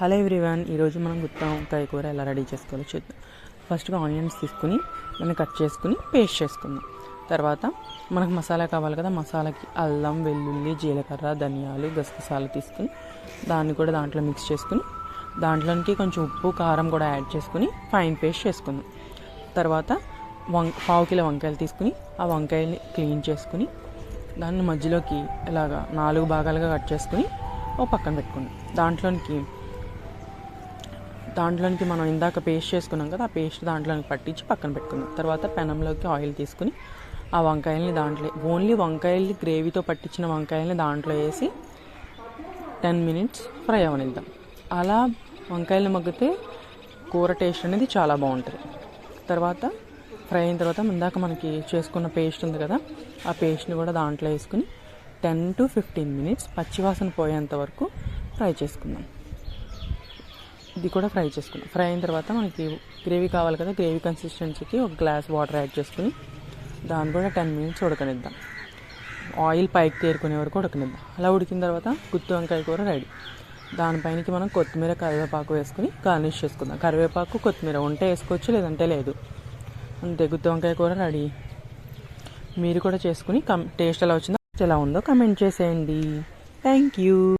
Hello everyone ఈరోజు మనం గుత్త వంకాయ కూర ఎలా రెడీ చేసుకోవాలో చూద్దాం. ఫస్ట్గా ఆనియన్స్ తీసుకుని దాన్ని కట్ చేసుకుని పేస్ట్ చేసుకుందాం. తర్వాత మనకు మసాలా కావాలి కదా మసాలాకి అల్లం వెల్లుల్లి జీలకర్ర ధనియాలు గసగసాలు తీసుకుని దాన్ని కూడా దాంట్లో మిక్స్ చేసుకుని దాంట్లోనికి కొంచెం ఉప్పు కారం కూడా యాడ్ చేసుకుని ఫైన్ పేస్ట్ చేసుకుందాం. తర్వాత వం పావు కిలో వంకాయలు తీసుకుని ఆ వంకాయల్ని క్లీన్ చేసుకుని దాన్ని మధ్యలోకి ఇలాగా నాలుగు భాగాలుగా కట్ చేసుకుని ఓ పక్కన పెట్టుకున్నాం దాంట్లోనికి దాంట్లోనికి మనం ఇందాక పేస్ట్ చేసుకున్నాం కదా ఆ పేస్ట్ దాంట్లోనికి పట్టించి పక్కన పెట్టుకుందాం. తర్వాత పెనంలోకి ఆయిల్ తీసుకుని ఆ వంకాయల్ని దాంట్లో ఓన్లీ వంకాయల్ని గ్రేవీతో పట్టించిన వంకాయల్ని దాంట్లో వేసి టెన్ మినిట్స్ ఫ్రై అవనిద్దాం. అలా వంకాయలు మగ్గితే కూర టేస్ట్ అనేది చాలా బాగుంటుంది. తర్వాత ఫ్రై అయిన తర్వాత ఇందాక మనకి చేసుకున్న పేస్ట్ ఉంది కదా ఆ పేస్ట్ని కూడా దాంట్లో వేసుకుని టెన్ టు ఫిఫ్టీన్ మినిట్స్ పచ్చివాసన పోయేంత వరకు ఫ్రై చేసుకుందాం. ఇది కూడా ఫ్రై చేసుకున్నాం. ఫ్రై అయిన తర్వాత మనకి గ్రేవీ కావాలి కదా గ్రేవీ కన్సిస్టెన్సీకి ఒక గ్లాస్ వాటర్ యాడ్ చేసుకుని దాన్ని కూడా టెన్ మినిట్స్ ఉడకనిద్దాం. ఆయిల్ పైకి తేరుకునే వరకు ఉడకనిద్దాం. అలా ఉడికిన తర్వాత గుత్తి వంకాయ కూర రెడీ దానిపైనకి మనం కొత్తిమీర కరివేపాకు వేసుకుని గార్నిష్ చేసుకుందాం. కరివేపాకు కొత్తిమీర ఉంటే వేసుకోవచ్చు లేదంటే లేదు. అంతే గుత్తి వంకాయ కూర రెడీ మీరు కూడా చేసుకుని కం టేస్ట్ ఎలా వచ్చిందో ఎలా ఉందో కమెంట్ చేసేయండి. Thank you